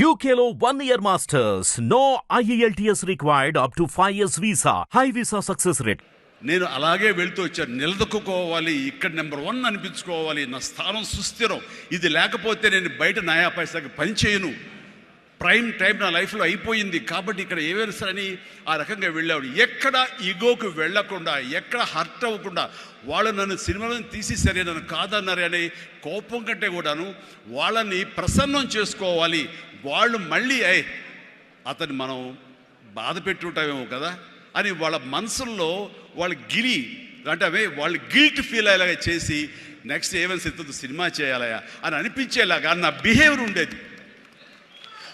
యూకేలో one year masters no IELTS required up to five years visa high visa success rate నేను అలాగే వెళ్తూ వచ్చాను. నిలదొక్కుకోవాలి ఇక్కడ నెంబర్ వన్ అనిపించుకోవాలి నా స్థానం సుస్థిరం. ఇది లేకపోతే నేను బయట నయా పైసాకి పని చేయను. ప్రైమ్ టైం నా లైఫ్లో అయిపోయింది. కాబట్టి ఇక్కడ ఏమైనా సరే అని ఆ రకంగా వెళ్ళాడు ఎక్కడ ఈగోకు వెళ్ళకుండా ఎక్కడ హర్ట్ అవ్వకుండా వాళ్ళు నన్ను సినిమాలను తీసేసరే నన్ను కాదన్నారే అనే కోపం కంటే కూడాను వాళ్ళని ప్రసన్నం చేసుకోవాలి. వాళ్ళు మళ్ళీ అయ్ అతన్ని మనం బాధ పెట్టుంటామేమో కదా అని వాళ్ళ మనసుల్లో వాళ్ళ గిలి అంటే అవే వాళ్ళు గిల్ట్ ఫీల్ అయ్యేలాగా చేసి నెక్స్ట్ ఏమైనా సిద్ధంతో సినిమా చేయాలయా అని అనిపించేలాగా నా బిహేవియర్ ఉండేది.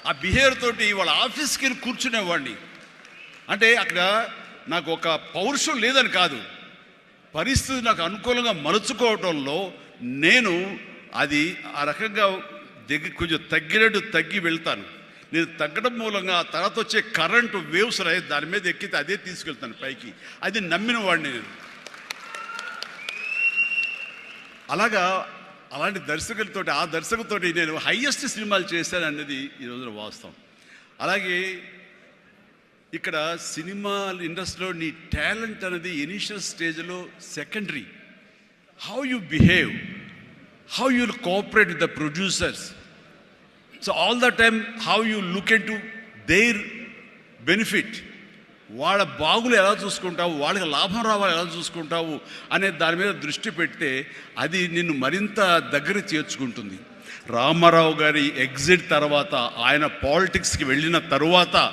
ఆ బిహేవియర్ తోటి వాళ్ళ ఆఫీస్కి వెళ్ళి కూర్చునేవాడిని. అంటే అక్కడ నాకు ఒక పౌరుషం లేదని కాదు. పరిస్థితి నాకు అనుకూలంగా మలుచుకోవడంలో నేను అది ఆ రకంగా దగ్గర కొంచెం తగ్గినట్టు తగ్గి వెళ్తాను. నేను తగ్గడం మూలంగా ఆ తర్వాత వచ్చే కరెంటు వేవ్స్ రాయి దాని మీద ఎక్కితే అదే తీసుకెళ్తాను పైకి. అది నమ్మిన వాడిని నేను. అలాగా అలాంటి దర్శకులతోటి ఆ దర్శకులతోటి నేను హయ్యెస్ట్ సినిమాలు చేశాను అనేది ఈ రోజున వాస్తవం. అలాగే ఇక్కడ సినిమా ఇండస్ట్రీలో నీ టాలెంట్ అనేది ఇనిషియల్ స్టేజ్లో secondary. How you behave? How you cooperate with the producers so all the time how you look into their benefit వాళ్ళ బాగులు ఎలా చూసుకుంటావు? వాళ్ళకి లాభం రావాలి ఎలా చూసుకుంటావు? అనే దాని మీద దృష్టి పెడితే అది నిన్ను మరింత దగ్గర చేర్చుకుంటుంది. రామారావు గారి ఎగ్జిట్ తర్వాత ఆయన పాలిటిక్స్కి వెళ్ళిన తరువాత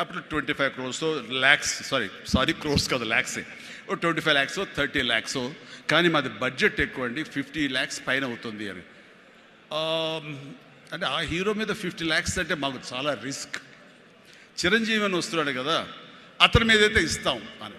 అప్పుడు twenty five crores lakhs sorry sorry crores కాదు ల్యాక్సే ఓ twenty five lakhs thirty lakhs కానీ మాది బడ్జెట్ ఎక్కువ అండి ఫిఫ్టీ ల్యాక్స్ పైన అవుతుంది అని. Um, అంటే ఆ హీరో మీద ఫిఫ్టీ ల్యాక్స్ అంటే మాకు చాలా రిస్క్. చిరంజీవి అని వస్తున్నాడు కదా అతని మీద అయితే ఇస్తాం అని.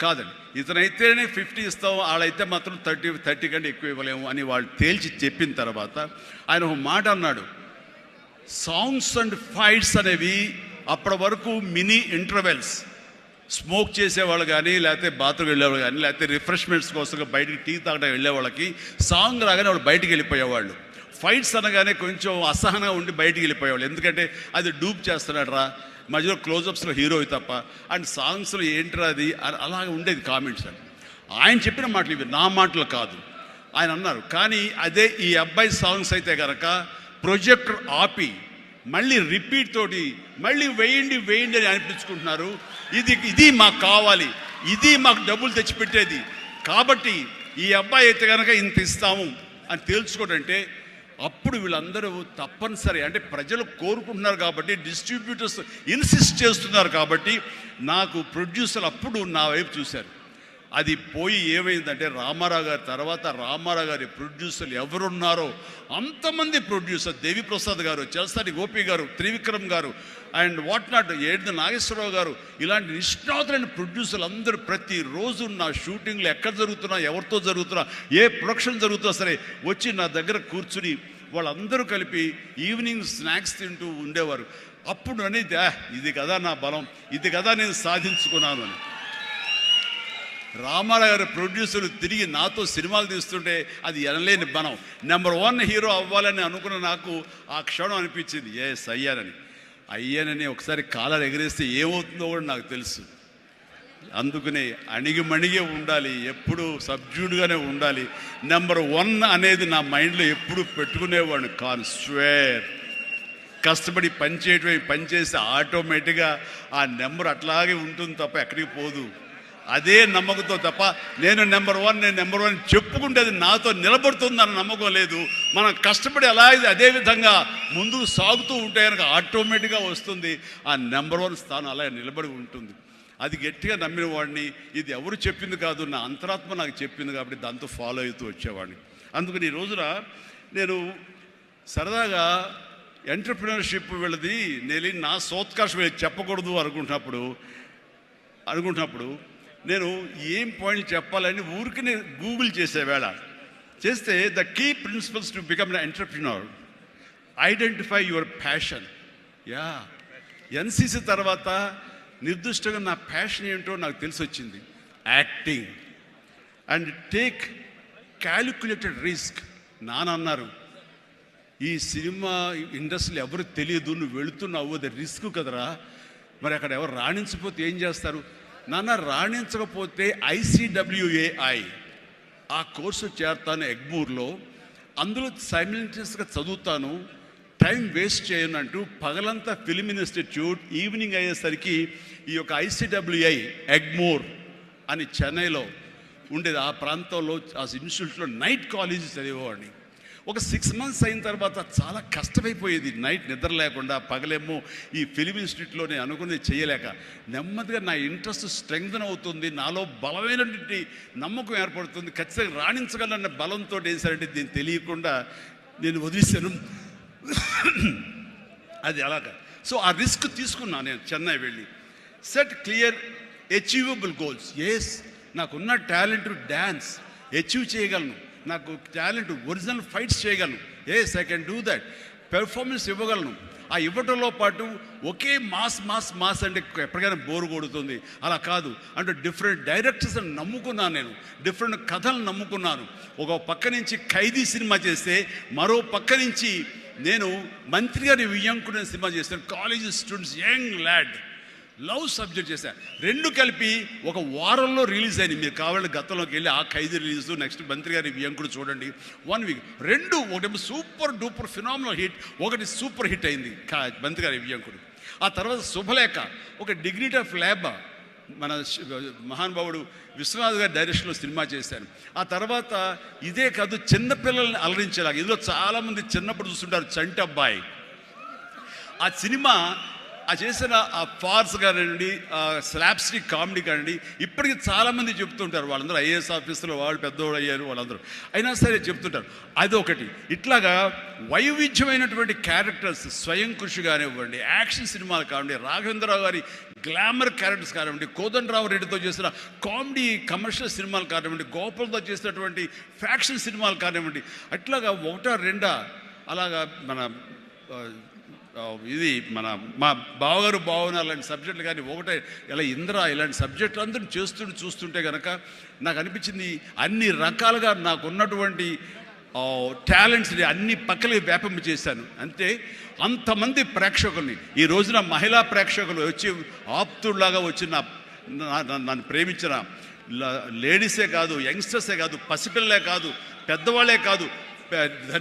కాదండి. ఇతనైతేనే ఫిఫ్టీ ఇస్తాం వాళ్ళైతే మాత్రం థర్టీ థర్టీ కంటే ఎక్కువ ఇవ్వలేము అని వాళ్ళు తేల్చి చెప్పిన తర్వాత ఆయన ఒక మాట అన్నాడు. సాంగ్స్ అండ్ ఫైట్స్ అనేవి అప్పటి వరకు మినీ ఇంటర్వెల్స్ స్మోక్ చేసేవాళ్ళు కానీ లేకపోతే బాత్రూమ్ వెళ్ళేవాళ్ళు కానీ లేకపోతే రిఫ్రెష్మెంట్స్ కోసం బయటికి టీ తాగడం వెళ్ళే వాళ్ళకి సాంగ్ రాగానే వాళ్ళు బయటికి వెళ్ళిపోయేవాళ్ళు. ఫైట్స్ అనగానే కొంచెం అసహనంగా ఉండి బయటికి వెళ్ళిపోయేవాళ్ళు. ఎందుకంటే అది డూప్ చేస్తున్నాడు రా మధ్యలో క్లోజప్స్లో హీరో తప్ప అండ్ సాంగ్స్లో ఏంట్రా అది? అ- అలాగే ఉండేది కామెంట్స్ అని ఆయన చెప్పిన మాటలు ఇవి నా మాటలు కాదు. ఆయన అన్నారు కానీ అదే ఈ అబ్బాయి సాంగ్స్ అయితే కనుక ప్రొజెక్టర్ ఆపి మళ్ళీ రిపీట్ తోటి మళ్ళీ వేయండి వేయండి అని అనిపించుకుంటున్నారు. ఇది ఇది మాకు కావాలి ఇది మాకు డబ్బులు తెచ్చిపెట్టేది. కాబట్టి ఈ అబ్బాయి అయితే కనుక ఇంత ఇస్తాము అని తేల్చుకోడంటే అప్పుడు వీళ్ళందరూ తప్పనిసరి అంటే ప్రజలు కోరుకుంటున్నారు కాబట్టి డిస్ట్రిబ్యూటర్స్ ఇన్సిస్ట్ చేస్తున్నారు కాబట్టి నాకు ప్రొడ్యూసర్ అప్పుడు నా వైపు చూశారు. అది పోయి ఏమైందంటే రామారావు గారి తర్వాత రామారావు గారి ప్రొడ్యూసర్లు ఎవరున్నారో అంతమంది ప్రొడ్యూసర్ దేవిప్రసాద్ గారు చలసాని గోపి గారు త్రివిక్రమ్ గారు అండ్ వాట్ నాట్ ఏడు నాగేశ్వరరావు గారు ఇలాంటి నిష్ణాతులైన ప్రొడ్యూసర్లు అందరూ ప్రతిరోజు నా షూటింగ్లు ఎక్కడ జరుగుతున్నా ఎవరితో జరుగుతున్నా ఏ ప్రొడక్షన్ జరుగుతున్నా సరే వచ్చి నా దగ్గర కూర్చుని వాళ్ళందరూ కలిపి ఈవినింగ్ స్నాక్స్ తింటూ ఉండేవారు. అప్పుడు అనేది ఇది కదా నా బలం ఇది కదా నేను సాధించుకున్నాను అని. రామారావు గారి ప్రొడ్యూసర్లు తిరిగి నాతో సినిమాలు తీస్తుంటే అది ఎనలేని బలం నెంబర్ వన్ హీరో అవ్వాలని అనుకున్న నాకు ఆ క్షణం అనిపించింది. ఎస్ అయ్యానని అయ్యానని ఒకసారి కాలర్ ఎగరేస్తే ఏమవుతుందో కూడా నాకు తెలుసు. అందుకనే అణిగిమణిగే ఉండాలి ఎప్పుడు సబ్జ్యూడ్గానే ఉండాలి. నెంబర్ వన్ అనేది నా మైండ్లో ఎప్పుడు పెట్టుకునేవాడిని కాను స్వేర్ కష్టపడి పని చేయటమే పని చేస్తే ఆటోమేటిక్గా ఆ నెంబర్ అట్లాగే ఉంటుంది తప్ప ఎక్కడికి పోదు. అదే నమ్మకంతో తప్ప నేను నెంబర్ వన్ నేను నెంబర్ వన్ చెప్పుకుంటే అది నాతో నిలబడుతుందన్న నమ్మకం లేదు. మనం కష్టపడి అలా ఇది అదే విధంగా ముందుకు సాగుతూ ఉంటే కనుక ఆటోమేటిక్గా వస్తుంది. ఆ నెంబర్ వన్ స్థానం అలా నిలబడి ఉంటుంది. అది గట్టిగా నమ్మిన వాడిని ఇది ఎవరు చెప్పింది కాదు నా అంతరాత్మ నాకు చెప్పింది కాబట్టి దాంతో ఫాలో అవుతూ వచ్చేవాడిని. అందుకని ఈ రోజున నేను సరదాగా ఎంటర్ప్రినర్షిప్ వీళ్ళది నేను నా సోత్కర్షం చెప్పకూడదు అనుకుంటున్నప్పుడు అనుకుంటున్నప్పుడు నేను ఏం పాయింట్ చెప్పాలని ఊరికి గూగుల్ చేసేవేళ చేస్తే the key principles to become the entrepreneur identify your passion yeah NCC తర్వాత నిర్దిష్టంగా నా ప్యాషన్ ఏంటో నాకు తెలిసి వచ్చింది acting and take calculated risk నానన్నారు ఈ సినిమా ఇండస్ట్రీలో ఎవరు తెలియదు నువ్వు వెళుతున్నావు అది రిస్క్ కదరా. మరి అక్కడ ఎవరు రాణించకపోతే ఏం చేస్తారు? నాన్న రాణించకపోతే ఐసీడబ్ల్యూఏఐ ఆ కోర్సు చేరతాను ఎగ్మూర్లో. అందులో సైమిల్టేనియస్గా చదువుతాను. టైం వేస్ట్ చేయను అంటూ పగలంతా ఫిలిం ఇన్స్టిట్యూట్ ఈవినింగ్ అయ్యేసరికి ఈ యొక్క ఐసీడబ్ల్యూఐ ఎగ్మోర్ అని చెన్నైలో ఉండేది. ఆ ప్రాంతంలో ఆ ఇన్స్టిట్యూట్లో నైట్ కాలేజీ చదివేవాడిని. ఒక సిక్స్ మంత్స్ అయిన తర్వాత చాలా కష్టమైపోయేది. నైట్ నిద్ర లేకుండా పగలేమో ఈ ఫిలిం ఇన్స్టిట్యూట్లో నేను అనుకున్నది చేయలేక నెమ్మదిగా నా ఇంట్రెస్ట్ స్ట్రెంగ్తన్ అవుతుంది. నాలో బలమైనటువంటి నమ్మకం ఏర్పడుతుంది. ఖచ్చితంగా రాణించగలన్న బలంతో ఏం సరే దీన్ని తెలియకుండా నేను వదిలేశాను. అది అలాగా. సో ఆ రిస్క్ తీసుకున్నాను నేను చెన్నై వెళ్ళి. Set clear achievable goals yes నాకున్న టాలెంట్ డ్యాన్స్ అచీవ్ చేయగలను. నాకు టాలెంట్ ఒరిజినల్ ఫైట్స్ చేయగలను. Yes I can do that performance ఇవ్వగలను. ఆ ఇవ్వటంలో పాటు ఒకే మాస్ మాస్ మాస్ అంటే ఎప్పటికైనా బోరు కొడుతుంది. అలా కాదు. అంటే డిఫరెంట్ డైరెక్టర్స్ నమ్ముకున్నాను నేను. డిఫరెంట్ కథలు నమ్ముకున్నాను. ఒక పక్క నుంచి ఖైదీ సినిమా చేస్తే మరో పక్క నుంచి నేను మంత్రి గారి వియ్యంకుడు సినిమా చేస్తాను. College students young lad love subject చేశాను రెండు కలిపి ఒక వారంలో రిలీజ్ అయింది మీరు కావాలంటే గతంలోకి వెళ్ళి ఆ ఖైదీ రిలీజ్ నెక్స్ట్ మంత్రి గారి వ్యంకుడు చూడండి. వన్ వీక్ రెండు ఒకటి సూపర్ డూపర్ ఫినామినల్ హిట్ ఒకటి సూపర్ హిట్ అయింది మంత్రి గారి వ్యంకుడు ఆ తర్వాత శుభలేఖ ఒక డిగ్నిటీ ఆఫ్ ల్యాబ్ మన మహానుభావుడు విశ్వనాథ్ గారి డైరెక్షన్లో సినిమా చేశాను ఆ తర్వాత ఇదే కాదు చిన్నపిల్లల్ని అలరించేలాగా. ఇందులో చాలామంది చిన్నప్పుడు చూస్తుంటారు చంటి అబ్బాయి. ఆ సినిమా ఆ చేసిన ఆ ఫార్స్ కానివ్వండి ఆ స్లాప్స్టిక్ కామెడీ కానివ్వండి ఇప్పటికీ చాలామంది చెప్తుంటారు వాళ్ళందరూ ఐఏఎస్ ఆఫీసులో వాళ్ళు పెద్దవాళ్ళు అయ్యారు వాళ్ళందరూ. అయినా సరే చెప్తుంటారు. అదొకటి. ఇట్లాగా వైవిధ్యమైనటువంటి క్యారెక్టర్స్ స్వయం కృషి కానివ్వండి యాక్షన్ సినిమాలు కానివ్వండి రాఘవేంద్రరావు గారి గ్లామర్ క్యారెక్టర్స్ కానివ్వండి కోదండరావు రెడ్డితో చేసిన కామెడీ కమర్షియల్ సినిమాలు కానివ్వండి గోపాల్తో చేసినటువంటి ఫ్యాక్షన్ సినిమాలు కానివ్వండి అట్లాగా ఒకటా రెండా అలాగా మన ఇది మన మా బావగారు బావన అలాంటి సబ్జెక్టులు కానీ ఒకటే ఇలా ఇంద్ర ఇలాంటి సబ్జెక్టులు అందరూ చేస్తుంటే చూస్తుంటే కనుక నాకు అనిపించింది అన్ని రకాలుగా నాకు ఉన్నటువంటి టాలెంట్స్ని అన్ని పక్కలకి వ్యాపింప చేశాను. అంతే అంతమంది ప్రేక్షకుల్ని ఈ రోజున మహిళా ప్రేక్షకులు వచ్చి ఆప్తుల్లాగా వచ్చి నా నన్ను ప్రేమించిన లేడీసే కాదు యంగ్స్టర్సే కాదు పసిపిల్లలే కాదు పెద్దవాళ్ళే కాదు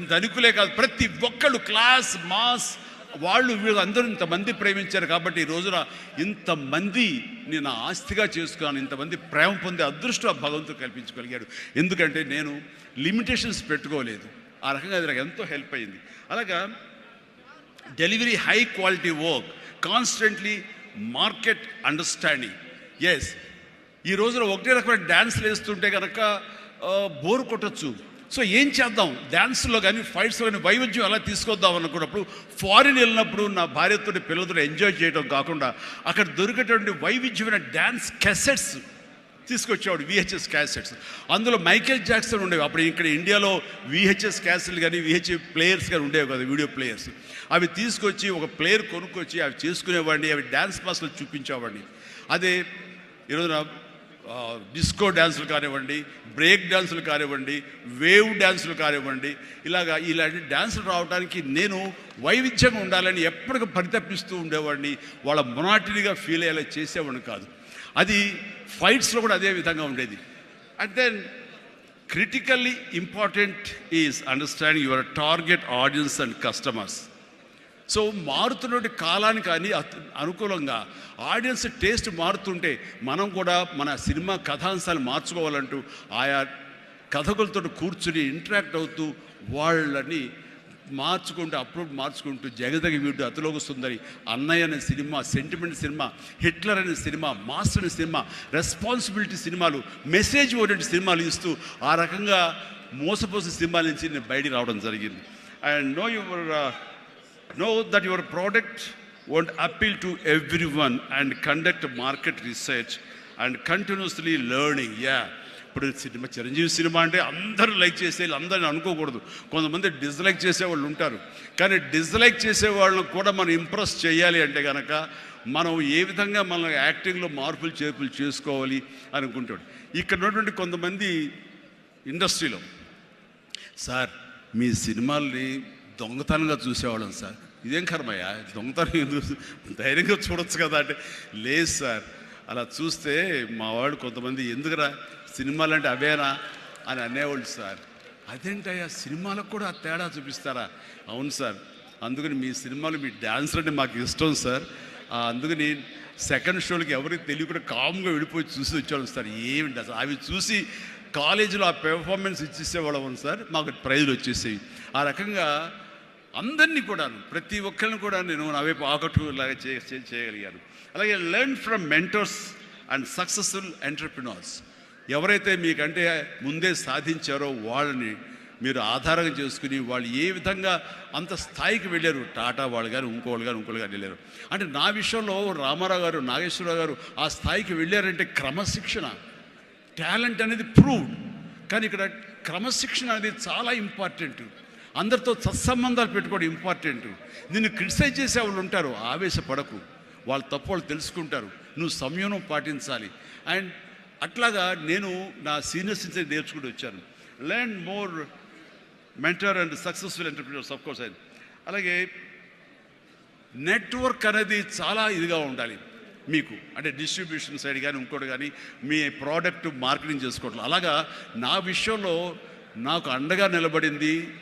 ధనికులే కాదు ప్రతి ఒక్కళ్ళు క్లాస్ మాస్ వాళ్ళు వీళ్ళందరూ ఇంతమంది ప్రేమించారు కాబట్టి ఈ రోజున ఇంతమంది నేను ఆస్తిగా చేసుకున్నాను ఇంతమంది ప్రేమ పొందే అదృష్టం ఆ భగవంతుడు కల్పించగలిగాడు. ఎందుకంటే నేను లిమిటేషన్స్ పెట్టుకోలేదు. ఆ రకంగా అది నాకు ఎంతో హెల్ప్ అయింది. అలాగా delivery high quality work constantly market understanding. Yes ఈ రోజున ఒకటే రకమైన డ్యాన్స్లు వేస్తుంటే కనుక బోర్ కొట్టచ్చు. సో ఏం చేద్దాం? డ్యాన్స్లో కానీ ఫైట్స్లో కానీ వైవిధ్యం ఎలా తీసుకొద్దాం అనుకున్నప్పుడు ఫారిన్ వెళ్ళినప్పుడు నా భార్యతో పిల్లలతో ఎంజాయ్ చేయడం కాకుండా అక్కడ దొరికేటువంటి వైవిధ్యమైన డ్యాన్స్ క్యాసెట్స్ తీసుకొచ్చేవాడు విహెచ్ఎస్ క్యాసెట్స్. అందులో మైకేల్ జాక్సన్ ఉండేవి. అప్పుడు ఇక్కడ ఇండియాలో విహెచ్ఎస్ క్యాసెట్లు కానీ విహెచ్ఎస్ ప్లేయర్స్ కానీ ఉండేవి కదా వీడియో ప్లేయర్స్. అవి తీసుకొచ్చి ఒక ప్లేయర్ కొనుక్కొచ్చి అవి చేసుకునేవాడిని అవి డ్యాన్స్ క్లాస్లో చూపించేవాడిని. అదే ఈరోజు ఆ, డిస్కో డ్యాన్సులు కానివ్వండి బ్రేక్ డ్యాన్సులు కానివ్వండి వేవ్ డ్యాన్సులు కానివ్వండి ఇలాగా ఇలాంటి డ్యాన్సులు రావడానికి నేను వైవిధ్యంగా ఉండాలని ఎప్పటికీ పరితపిస్తూ ఉండేవాడిని. వాళ్ళ మొనాటినిగా ఫీల్ అయ్యేలా చేసేవాడిని కాదు. అది ఫైట్స్లో కూడా అదే విధంగా ఉండేది. And then critically important is understanding your target audience and customers so మారుతున్నటువంటి కాలానికి అని అనుకూలంగా ఆడియన్స్ టేస్ట్ మారుతుంటే మనం కూడా మన సినిమా కథాంశాలు మార్చుకోవాలంటూ ఆయా కథకులతో కూర్చుని ఇంటరాక్ట్ అవుతూ వాళ్ళని మార్చుకుంటూ అప్రోడ్ మార్చుకుంటూ జగదగ వీడు అతిలోక సుందరి అన్నయ్య అనే సినిమా సెంటిమెంట్ సినిమా హిట్లర్ అనే సినిమా మాస్టర్ అనే సినిమా రెస్పాన్సిబిలిటీ సినిమాలు మెసేజ్ ఓరియంటెడ్ సినిమాలు ఇస్తూ ఆ రకంగా మోసపోసిన సినిమాల నుంచి నేను బయటికి రావడం జరిగింది. I know your know that your product won't appeal to everyone and conduct market research and continuously learning. Yeah. ఇప్పుడు సినిమా చిరంజీవి సినిమా అంటే అందరూ లైక్ చేసే అందరిని అనుకోకూడదు. కొంతమంది డిస్లైక్ చేసే వాళ్ళు ఉంటారు. కానీ డిస్లైక్ చేసే వాళ్ళని కూడా మనం ఇంప్రెస్ చేయాలి అంటే కనుక మనం ఏ విధంగా మన యాక్టింగ్లో మార్పులు చేర్పులు చేసుకోవాలి అనుకుంటాడు. ఇక్కడ ఉన్నటువంటి కొంతమంది ఇండస్ట్రీలో సార్ మీ సినిమాల్ని దొంగతనంగా చూసేవాళ్ళం సార్. ఇదేం కర్మయ్యా? దొంగతనం ఎందుకు ధైర్యంగా చూడొచ్చు కదా అంటే లేదు సార్. అలా చూస్తే మా వాళ్ళు కొంతమంది ఎందుకురా? సినిమాలు అంటే అవేనా? అని అనేవాళ్ళు సార్. అదేంటయ్యా? సినిమాలకు కూడా ఆ తేడా చూపిస్తారా? అవును సార్. అందుకని మీ సినిమాలు మీ డాన్స్ అంటే మాకు ఇష్టం సార్. అందుకని సెకండ్ షోలకి ఎవరికి తెలియకుండా కామ్గా వెళ్ళిపోయి చూసి వచ్చేవాళ్ళం సార్. ఏమిటి అసలు? అవి చూసి కాలేజీలో ఆ పెర్ఫార్మెన్స్ ఇచ్చేసేవాళ్ళం సార్. మాకు ప్రైజులు వచ్చేసేవి. ఆ రకంగా అందరినీ కూడా ప్రతి ఒక్కరిని కూడా నేను నా వైపు ఆకట్టులాగా చే చేయగలిగాను. అలాగే learn from mentors and successful entrepreneurs ఎవరైతే మీకంటే ముందే సాధించారో వాళ్ళని మీరు ఆధారంగా చేసుకుని వాళ్ళు ఏ విధంగా అంత స్థాయికి వెళ్ళారు టాటా వాళ్ళు కానీ ఇంకోళ్ళు కానీ ఇంకోళ్ళు కానీ వెళ్ళారు. అంటే నా విషయంలో రామారావు గారు నాగేశ్వరరావు గారు ఆ స్థాయికి వెళ్ళారంటే క్రమశిక్షణ టాలెంట్ అనేది ప్రూవ్డ్ కానీ ఇక్కడ క్రమశిక్షణ అనేది చాలా ఇంపార్టెంట్ అందరితో సత్సంబంధాలు పెట్టుకోవడం ఇంపార్టెంట్ నిన్ను క్రిటిసైజ్ చేసే వాళ్ళు ఉంటారు ఆవేశపడకు. వాళ్ళు తప్పు వాళ్ళు తెలుసుకుంటారు. నువ్వు సంయమనం పాటించాలి. అండ్ అట్లాగా నేను నా సీనియర్స్ నుంచి నేర్చుకుంటూ వచ్చాను. Learn more mentor and successful entrepreneurs of course and అలాగే నెట్వర్క్ అనేది చాలా ఇదిగా ఉండాలి. మీకు అంటే డిస్ట్రిబ్యూషన్ సైడ్ కానీ ఇంకోటి కానీ మీ ప్రోడక్ట్ మార్కెటింగ్ చేసుకోవట్లేదు అలాగా నా విషయంలో నాకు అండగా నిలబడింది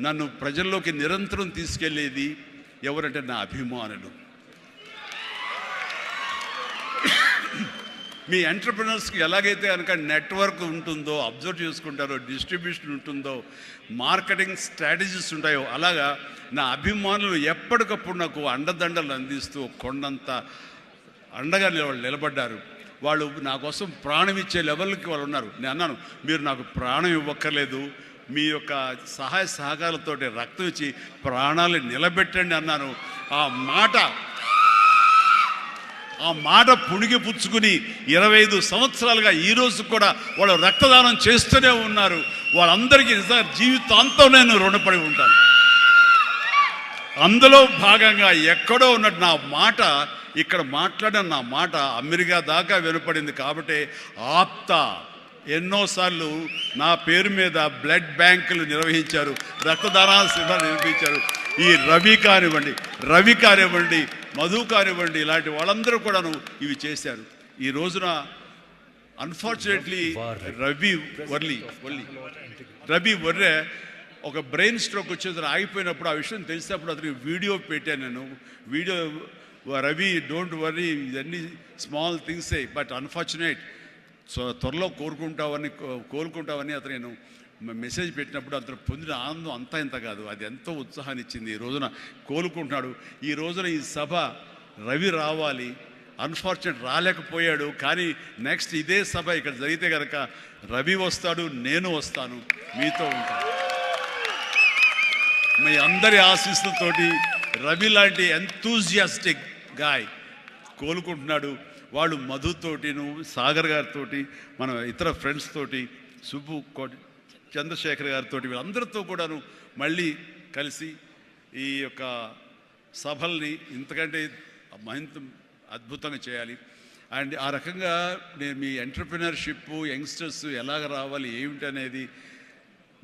నన్ను ప్రజల్లోకి నిరంతరం తీసుకెళ్ళేది ఎవరంటే నా అభిమానులు. మీ ఎంటర్ప్రినర్స్కి ఎలాగైతే కనుక నెట్వర్క్ ఉంటుందో అబ్జర్వ్ చేసుకుంటారో డిస్ట్రిబ్యూషన్ ఉంటుందో మార్కెటింగ్ స్ట్రాటజీస్ ఉంటాయో అలాగా నా అభిమానులు ఎప్పటికప్పుడు నాకు అండదండలు అందిస్తూ కొండంత అండగా నిలబడి నిలబడ్డారు. వాళ్ళు నా కోసం ప్రాణం ఇచ్చే లెవెల్కి వాళ్ళు ఉన్నారు. నేను అన్నాను మీరు నాకు ప్రాణం ఇవ్వక్కర్లేదు. మీ యొక్క సహాయ సహకారంతో రక్తం ఇచ్చి ప్రాణాలు నిలబెట్టండి అన్నాను ఆ మాట ఆ మాట పుణిగి పుచ్చుకుని ఇరవై ఐదు సంవత్సరాలుగా ఈ రోజు కూడా వాళ్ళు రక్తదానం చేస్తూనే ఉన్నారు. వాళ్ళందరికీ జీవితాంతం నేను రుణపడి ఉంటాను. అందులో భాగంగా ఎక్కడో ఉన్న నా మాట ఇక్కడ మాట్లాడిన నా మాట అమెరికా దాకా వినపడింది కాబట్టి ఆప్త ఎన్నోసార్లు నా పేరు మీద బ్లడ్ బ్యాంకులు నిర్వహించారు రక్తదాన శిబిరాలు నిర్వహించారు. ఈ రవి కానివ్వండి రవి కానివ్వండి మధు కానివ్వండి ఇలాంటి వాళ్ళందరూ కూడాను ఇవి చేశారు. ఈ రోజున అన్ఫార్చునేట్లీ రవి వర్లీ వర్లీ రవి వర్రే ఒక బ్రెయిన్ స్ట్రోక్ వచ్చేది ఆగిపోయినప్పుడు ఆ విషయం తెలిసినప్పుడు అతనికి వీడియో పెట్టాను నేను. వీడియో రవి డోంట్ వర్రీ ఇవన్నీ స్మాల్ థింగ్సే బట్ అన్ఫార్చునేట్ త్వరలో కోరుకుంటావని కో- కోలుకుంటావని అతను నేను మెసేజ్ పెట్టినప్పుడు అతను పొందిన ఆనందం అంతా ఇంత కాదు. అది ఎంతో ఉత్సాహాన్ని ఇచ్చింది. ఈ రోజున కోలుకుంటున్నాడు. ఈ రోజున ఈ సభ రవి రావాలి. అన్ఫార్చునేట్ రాలేకపోయాడు. కానీ నెక్స్ట్ ఇదే సభ ఇక్కడ జరిగితే కనుక రవి వస్తాడు నేను వస్తాను. మీతో ఉంటాను. మీ అందరి ఆశీస్సులతోటి రవి లాంటి ఎంతూజియాస్టిక్ గాయ్ కోలుకుంటున్నాడు. వాళ్ళు మధుతోటిను సాగర్ గారితోటి మన ఇతర ఫ్రెండ్స్ తోటి సుబ్బు కోటి చంద్రశేఖర్ గారితో వీళ్ళందరితో కూడాను మళ్ళీ కలిసి ఈ యొక్క సభల్ని ఇంతకంటే మరింత అద్భుతంగా చేయాలి. అండ్ ఆ రకంగా నేను మీ ఎంటర్ప్రినర్షిప్ యంగ్స్టర్స్ ఎలాగ రావాలి ఏమిటి అనేది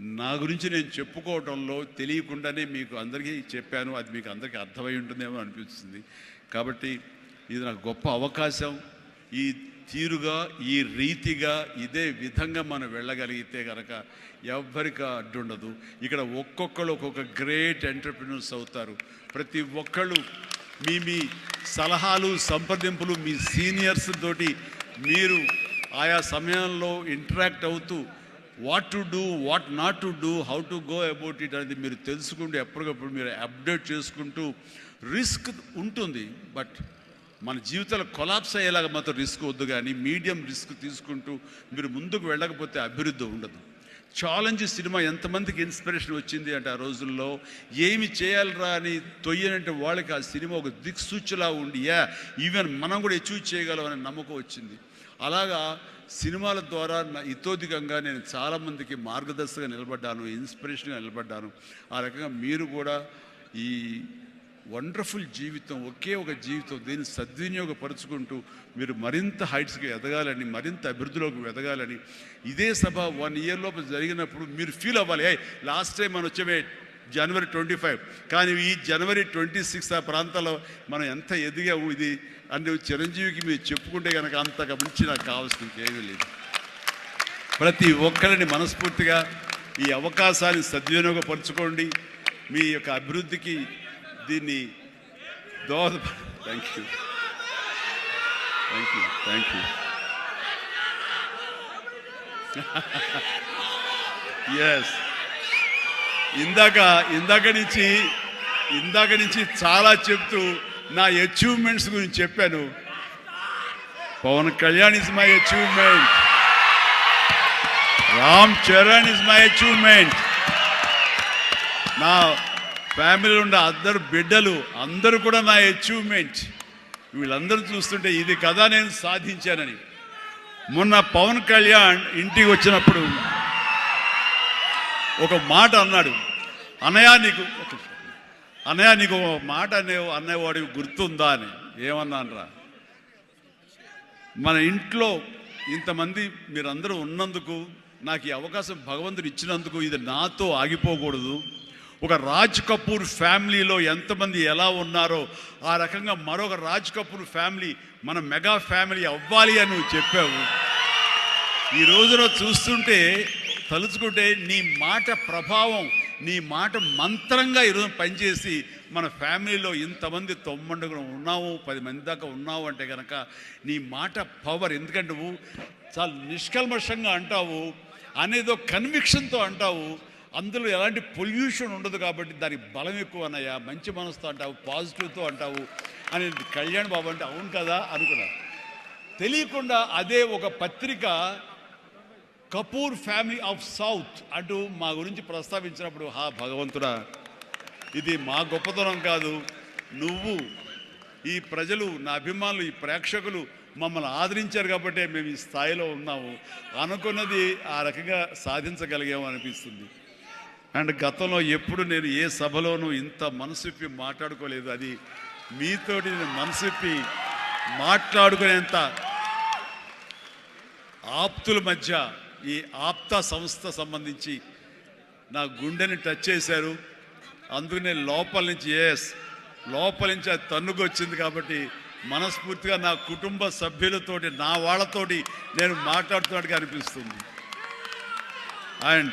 నా గురించి నేను చెప్పుకోవడంలో తెలియకుండానే మీకు అందరికీ చెప్పాను. అది మీకు అందరికీ అర్థమై ఉంటుందేమో అనిపిస్తుంది. కాబట్టి ఇది నాకు గొప్ప అవకాశం. ఈ తీరుగా ఈ రీతిగా ఇదే విధంగా మనం వెళ్ళగలిగితే కనుక ఎవ్వరికి అడ్డుండదు ఇక్కడ ఒక్కొక్కరు ఒక్కొక్క గ్రేట్ ఎంటర్ప్రినర్స్ అవుతారు. ప్రతి ఒక్కళ్ళు మీ మీ సలహాలు సంప్రదింపులు మీ సీనియర్స్ తోటి మీరు ఆయా సమయంలో ఇంటరాక్ట్ అవుతూ what to do what not to do how to go about it అనేది మీరు తెలుసుకుంటూ ఎప్పటికప్పుడు మీరు అప్డేట్ చేసుకుంటూ రిస్క్ ఉంటుంది. బట్ మన జీవితాలు కొలాప్స్ అయ్యేలాగా మాత్రం రిస్క్ వద్దు కానీ మీడియం రిస్క్ తీసుకుంటూ మీరు ముందుకు వెళ్ళకపోతే అభివృద్ధి ఉండదు. ఛాలెంజ్ సినిమా ఎంతమందికి ఇన్స్పిరేషన్ వచ్చింది అంటే ఆ రోజుల్లో ఏమి చేయాలరా అని తొయ్యనంటే వాళ్ళకి ఆ సినిమా ఒక దిక్సూచిలా ఉండి యా ఈవెన్ మనం కూడా అచీవ్ చేయగలం అనే నమ్మకం వచ్చింది. అలాగా సినిమాల ద్వారా నా- ఇతోధికంగా నేను చాలామందికి మార్గదర్శకంగా నిలబడ్డాను ఇన్స్పిరేషన్గా నిలబడ్డాను. ఆ రకంగా మీరు కూడా ఈ వండర్ఫుల్ జీవితం ఒకే ఒక జీవితం దీన్ని సద్వినియోగపరుచుకుంటూ మీరు మరింత హైట్స్కి ఎదగాలని మరింత అభివృద్ధిలోకి ఎదగాలని ఇదే సభ వన్ ఇయర్ లోపు జరిగినప్పుడు మీరు ఫీల్ అవ్వాలి. ఏ లాస్ట్ టైం మనం వచ్చే జనవరి ట్వంటీ ఫైవ్ కానీ ఈ జనవరి ట్వంటీ సిక్స్ ఆ ప్రాంతాల్లో మనం ఎంత ఎదిగాము ఇది అని చిరంజీవికి మీరు చెప్పుకుంటే కనుక అంతగా మించి నాకు కావాల్సిన ఏమీ లేదు. ప్రతి ఒక్కరిని మనస్ఫూర్తిగా ఈ అవకాశాన్ని సద్వినియోగపరచుకోండి. మీ యొక్క అభివృద్ధికి దీన్ని దోహద thank you thank you thank you yes ఇందాక ఇందాక నుంచి ఇందాక నుంచి చాలా చెప్తూ నా అచీవ్మెంట్స్ గురించి చెప్పాను. Pawan Kalyan is my achievement Ram Charan is my achievement నా ఫ్యామిలీలో ఉన్న అందరు బిడ్డలు అందరూ కూడా నా అచీవ్మెంట్ వీళ్ళందరూ చూస్తుంటే ఇది కదా నేను సాధించానని. మొన్న పవన్ కళ్యాణ్ ఇంటికి వచ్చినప్పుడు ఒక మాట అన్నాడు. అన్నయ్య నీకు ఒక అన్నయ్య నీకు ఒక మాట అనే అన్నవాడికి గుర్తుందా? అని. ఏమన్నానరా? మన ఇంట్లో ఇంతమంది మీరందరూ ఉన్నందుకు నాకు ఈ అవకాశం భగవంతుడు ఇచ్చినందుకు ఇది నాతో ఆగిపోకూడదు. ఒక రాజ్ కపూర్ ఫ్యామిలీలో ఎంతమంది ఎలా ఉన్నారో ఆ రకంగా మరొక రాజ్ కపూర్ ఫ్యామిలీ మన మెగా ఫ్యామిలీ అవ్వాలి అని నువ్వు చెప్పావు. ఈ రోజున చూస్తుంటే తలుచుకుంటే నీ మాట ప్రభావం నీ మాట మంత్రంగా ఈరోజు పనిచేసి మన ఫ్యామిలీలో ఇంతమంది తొమ్మండుగా ఉన్నావు పది మంది దాకా ఉన్నావు అంటే కనుక నీ మాట పవర్. ఎందుకంటే నువ్వు చాలా నిష్కల్మషంగా అంటావు అనేదో కన్విక్షన్తో అంటావు అందులో ఎలాంటి పొల్యూషన్ ఉండదు కాబట్టి దానికి బలం ఎక్కువ అన్నయ్య. మంచి మనసుతో అంటావు పాజిటివ్తో అంటావు అని కళ్యాణ్ బాబు అంటే అవును కదా అనుకున్నా. తెలియకుండా అదే ఒక పత్రిక కపూర్ ఫ్యామిలీ ఆఫ్ సౌత్ అంటూ మా గురించి ప్రస్తావించినప్పుడు హా భగవంతుడా ఇది మా గొప్పతనం కాదు. నువ్వు ఈ ప్రజలు నా అభిమానులు ఈ ప్రేక్షకులు మమ్మల్ని ఆదరించారు కాబట్టే మేము ఈ స్థాయిలో ఉన్నాము. అనుకున్నది ఆ రకంగా సాధించగలిగాము అనిపిస్తుంది. అండ్ గతంలో ఎప్పుడు నేను ఏ సభలోనూ ఇంత మనసుప్పి మాట్లాడుకోలేదు. అది మీతోటి నేను మనసిప్పి మాట్లాడుకునేంత ఆప్తుల మధ్య ఈ ఆప్త సంస్థ సంబంధించి నా గుండెని టచ్ చేశారు. అందుకనే లోపల నుంచి ఎస్ లోపల నుంచి అది తన్నుకొచ్చింది కాబట్టి మనస్ఫూర్తిగా నా కుటుంబ సభ్యులతోటి నా వాళ్ళతోటి నేను మాట్లాడుతున్నట్టుగా అనిపిస్తుంది. అండ్